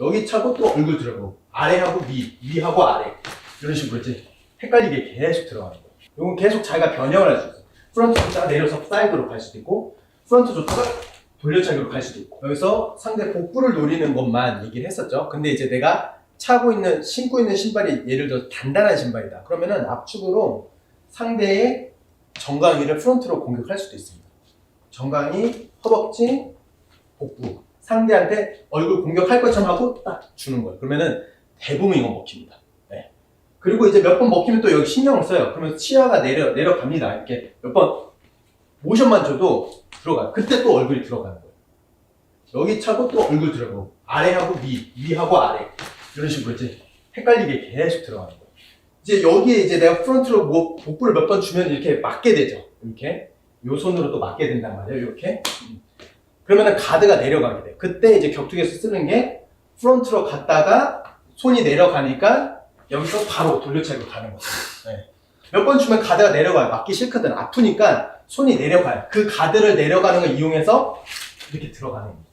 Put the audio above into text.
여기 차고 또 얼굴 들어가고 아래하고 위, 위하고 아래 이런 식으로 이제 헷갈리게 계속 들어가는 거예요. 이건 계속 자기가 변형을 할 수 있어요. 프런트 줬다가 내려서 사이드로 갈 수도 있고 프런트 줬다가 돌려차기로 갈 수도 있고 여기서 상대 복부를 노리는 것만 얘기를 했었죠. 근데 이제 내가 차고 있는 신고 있는 신발이 예를 들어 단단한 신발이다. 그러면은 압축으로 상대의 정강이를 프론트로 공격할 수도 있습니다. 정강이 허벅지 복부 상대한테 얼굴 공격할 것처럼 하고 딱 주는 거예요. 그러면은 대부분 이건 먹힙니다. 네. 그리고 이제 몇 번 먹히면 또 여기 신경을 써요. 그러면 치아가 내려 내려갑니다. 이렇게 몇 번 모션만 줘도 들어가요. 그때 또 얼굴이 들어가는 거예요. 여기 차고 또 얼굴 들어가고 아래하고 위, 위하고 아래 이런 식으로 이제 헷갈리게 계속 들어가는 거예요. 이제 여기에 이제 내가 프론트로 뭐 복부를 몇 번 주면 이렇게 맞게 되죠. 이렇게 요 손으로 또 맞게 된단 말이에요. 이렇게 음. 그러면은 가드가 내려가게 돼. 그때 이제 격투기에서 쓰는 게 프론트로 갔다가 손이 내려가니까 여기서 바로 돌려차기로 가는 거죠. 네. 몇번 주면 가드가 내려가요. 맞기 싫거든. 아프니까 손이 내려가요. 그 가드를 내려가는 걸 이용해서 이렇게 들어가는 겁니다.